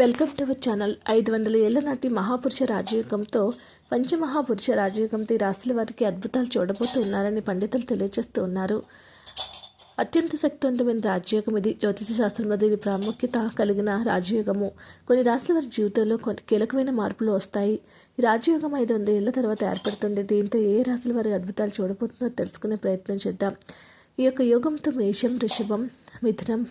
Welcome to our channel. ఐదు వందల ఏళ్ళ నాటి మహాపురుష రాజయోగంతో పంచమహాపురుష రాజయోగంతో ఈ రాశుల వారికి అద్భుతాలు చూడబోతూ ఉన్నారని పండితులు తెలియజేస్తూ ఉన్నారు. అత్యంత శక్తివంతమైన రాజయోగం ఇది. జ్యోతిష శాస్త్రంలో దీని ప్రాముఖ్యత కలిగిన రాజయోగము. కొన్ని రాశుల వారి జీవితంలో కొన్ని కీలకమైన మార్పులు వస్తాయి. ఈ రాజయోగం ఐదు వందల ఏళ్ళ తర్వాత ఏర్పడుతుంది. దీంతో ఏ రాశుల వారి అద్భుతాలు చూడబోతుందో తెలుసుకునే ప్రయత్నం చేద్దాం. ఈ యొక్క యోగంతో మేషం వృషభం మిథునం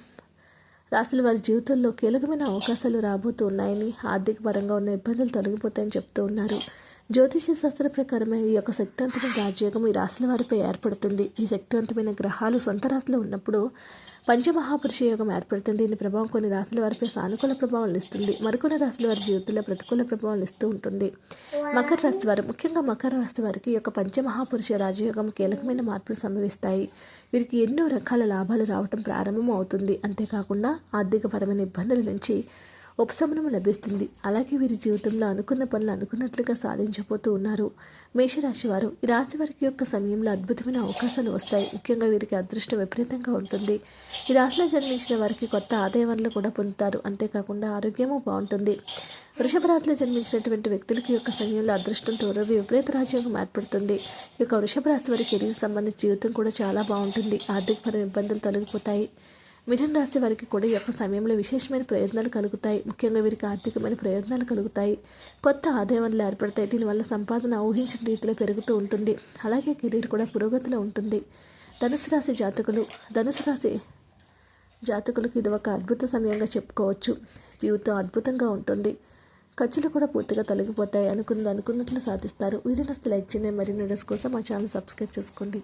రాశుల వారి జీవితంలో కీలకమైన అవకాశాలు రాబోతూ ఉన్నాయని ఆర్థిక పరంగా ఉన్న ఇబ్బందులు తొలగిపోతాయని చెప్తూ ఉన్నారు. జ్యోతిష శాస్త్ర ప్రకారమే ఈ యొక్క శక్తివంతమైన రాజయోగం ఈ రాశుల వారిపై ఏర్పడుతుంది. ఈ శక్తివంతమైన గ్రహాలు సొంత రాశిలో ఉన్నప్పుడు పంచమహాపురుష యోగం ఏర్పడుతుంది. దీని ప్రభావం కొన్ని రాశుల వారిపై సానుకూల ప్రభావం ఇస్తుంది. మరికొన్ని రాశుల వారి జీవితంలో ప్రతికూల ప్రభావం ఇస్తూ ఉంటుంది. మకర రాశి వారు ముఖ్యంగా మకర రాశి వారికి ఈ యొక్క పంచమహాపురుష రాజయోగం కీలకమైన మార్పులు సంభవిస్తాయి. వీరికి ఎన్నో రకాల లాభాలు రావటం ప్రారంభం అవుతుంది అంతేకాకుండా ఆర్థికపరమైన ఇబ్బందుల నుంచి ఉపశమనం లభిస్తుంది. అలాగే వీరి జీవితంలో అనుకున్న పనులు అనుకున్నట్లుగా సాధించబోతూ ఉన్నారు. మేషరాశి వారు ఈ రాశి వారికి యొక్క సమయంలో అద్భుతమైన అవకాశాలు వస్తాయి. ముఖ్యంగా వీరికి అదృష్టం విపరీతంగా ఉంటుంది. ఈ రాశిలో జన్మించిన వారికి కొత్త ఆదాయ వనరులు కూడా పొందుతారు. అంతేకాకుండా ఆరోగ్యము బాగుంటుంది. వృషభ రాశిలో జన్మించినటువంటి వ్యక్తులకి యొక్క సమయంలో అదృష్టం తోరవి విపరీత రాజ్యాంగం ఏర్పడుతుంది. ఈ యొక్క వృషభ రాశి వారి కెరీర్ సంబంధించి జీవితం కూడా చాలా బాగుంటుంది. ఆర్థికపరమైన ఇబ్బందులు తొలగిపోతాయి. మిథున రాశి వారికి కూడా ఈ యొక్క సమయంలో విశేషమైన ప్రయోజనాలు కలుగుతాయి. ముఖ్యంగా వీరికి ఆర్థికమైన ప్రయోజనాలు కలుగుతాయి. కొత్త ఆదాయ వనరులు ఏర్పడతాయి. దీనివల్ల సంపాదన ఊహించిన రీతిలో పెరుగుతూ ఉంటుంది. అలాగే కెరీర్ కూడా పురోగతిలో ఉంటుంది. ధనుసు రాశి జాతకులు ధనుసు రాశి జాతకులకు ఇది ఒక అద్భుత సమయంగా చెప్పుకోవచ్చు. జీవితం అద్భుతంగా ఉంటుంది. ఖర్చులు కూడా పూర్తిగా తొలగిపోతాయి అనుకుంది అనుకున్నట్లు సాధిస్తారు. వీడియోస్ లైక్ చేయండి. మరిన్ని వీడియోస్ కోసం మా ఛానల్ సబ్స్క్రైబ్ చేసుకోండి.